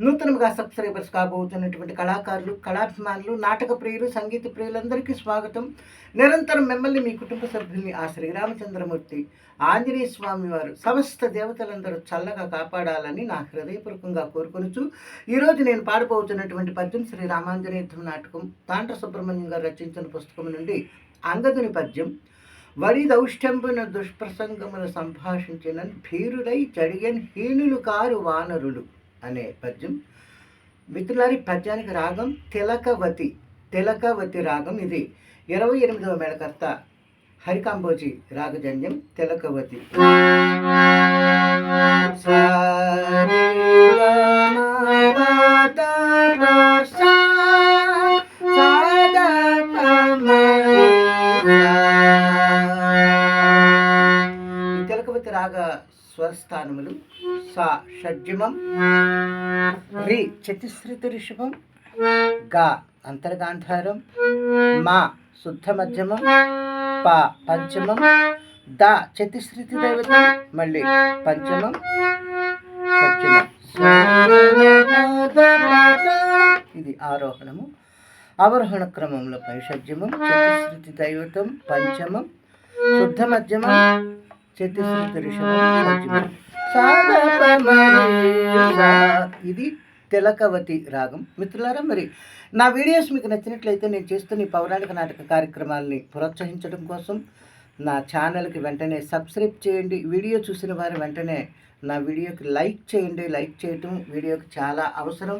నూతనంగా సబ్స్క్రైబర్స్ కాబోతున్నటువంటి కళాకారులు కళాభిమానులు నాటక ప్రియులు సంగీత ప్రియులందరికీ స్వాగతం. నిరంతరం మిమ్మల్ని మీ కుటుంబ సభ్యుల్ని ఆ శ్రీరామచంద్రమూర్తి ఆంజనేయ స్వామి వారు సమస్త దేవతలందరూ చల్లగా కాపాడాలని నా హృదయపూర్వకంగా కోరుకొనుచు ఈరోజు నేను పాడబోతున్నటువంటి పద్యం శ్రీ రామాంజనేయుద్ధం నాటకం తాంట సుబ్రహ్మణ్యం గారు రచించిన పుస్తకం నుండి అంగదుని పద్యం. వడి దౌష్టంబున దుష్ప్రసంగమును సంభాషించిన భీరుడై జడిగన్ హీనులు కారు వానరులు. అనే పద్యం. మిత్రులారి పద్యానికి రాగం తిలకవతి తిలకవతి రాగం ఇది. ఇరవై ఎనిమిదవ మేళకర్త హరికాంబోజీ రాగజన్యం తిలకవతి. తిలకవతి రాగ స్వరస్థానములు షడ్జిమం రి చతుశ్రుతి ఋషభం గా అంతర్గాంధారం మా శుద్ధ మధ్యమం ప పంచమం ద చతుశ్రుతి దైవతం మళ్ళీ పంచమం షడ్జమం. ఇది ఆరోహణము. అవరోహణ క్రమంలో పైషడ్యమం చతుశ్రుతి దైవతం పంచమం శుద్ధ మధ్యమం ఇది తిలకవతి రాగం. మిత్రులారా మరి నా వీడియోస్ మీకు నచ్చినట్లయితే నేను చేస్తున్న ఈ పౌరాణిక నాటక కార్యక్రమాలని ప్రోత్సహించడం కోసం నా ఛానల్కి వెంటనే సబ్స్క్రైబ్ చేయండి. వీడియో చూసిన వారు వెంటనే నా వీడియోకి లైక్ చేయండి. లైక్ చేయటం వీడియోకి చాలా అవసరం.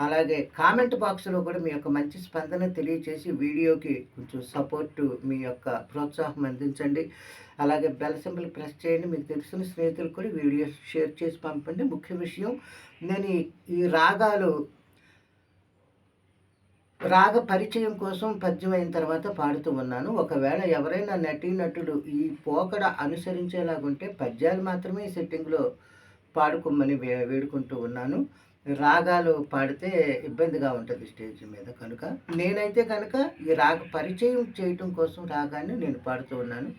అలాగే కామెంట్ బాక్స్లో కూడా మీ యొక్క మంచి స్పందన తెలియచేసి వీడియోకి కొంచెం సపోర్టు మీ యొక్క ప్రోత్సాహం అందించండి. అలాగే బెల్ సింబల్ ప్రెస్ చేయండి. మీకు తెలిసిన స్నేహితులు కూడా వీడియో షేర్ చేసి పంపండి. ముఖ్య విషయం నేను ఈ- రాగాలు రాగ పరిచయం కోసం పద్యం అయిన తర్వాత పాడుతూ ఉన్నాను. ఒకవేళ ఎవరైనా నటీనటుడు ఈ పోకడ అనుసరించేలాగుంటే పద్యాలు మాత్రమే ఈ సెట్టింగ్లో పాడుకోమని వే- వేడుకుంటూ ఉన్నాను. రాగాలు పాడితే ఇబ్బందిగా ఉంటుంది స్టేజ్ మీద కనుక. నేనైతే కనుక ఈ రాగ పరిచయం చేయటం కోసం రాగాన్ని నేను పాడుతూ ఉన్నాను.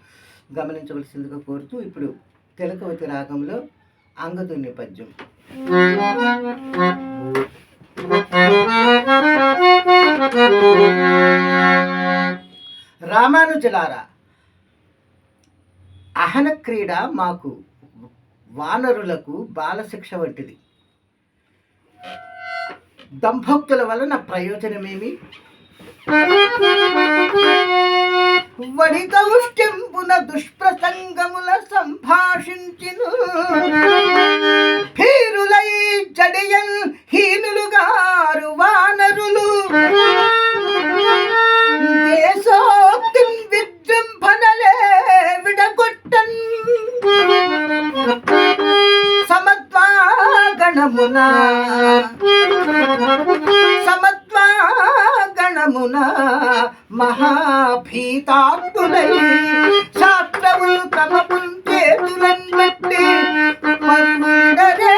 గమనించవలసిందిగా కోరుతూ ఇప్పుడు తిలకవతి రాగంలో అంగదుని పద్యం రామానుజలారా అహన క్రీడ మాకు వానరులకు బాలశిక్ష వంటిది. దంభక్తుల వలన ప్రయోజనమేమి? వడిదౌష్ట్యంబున దుష్ప్రసంగముల సంభాషించిను. గణమున. సమత్వాగణమున సమత్వాగణమున మహాభీతాత్తులై శాస్త్రములు తమ చేతులన్ బట్టి పరుడరే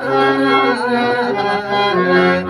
గగ్గోలుగా ఆ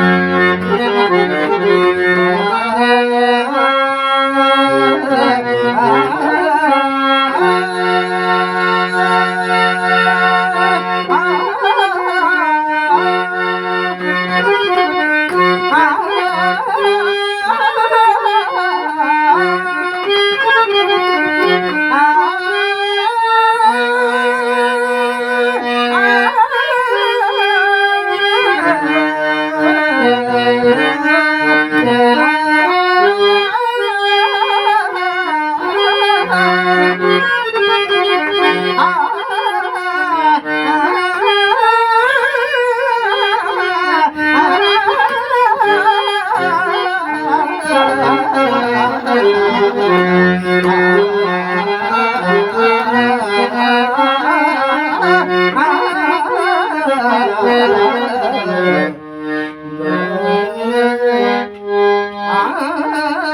ఆ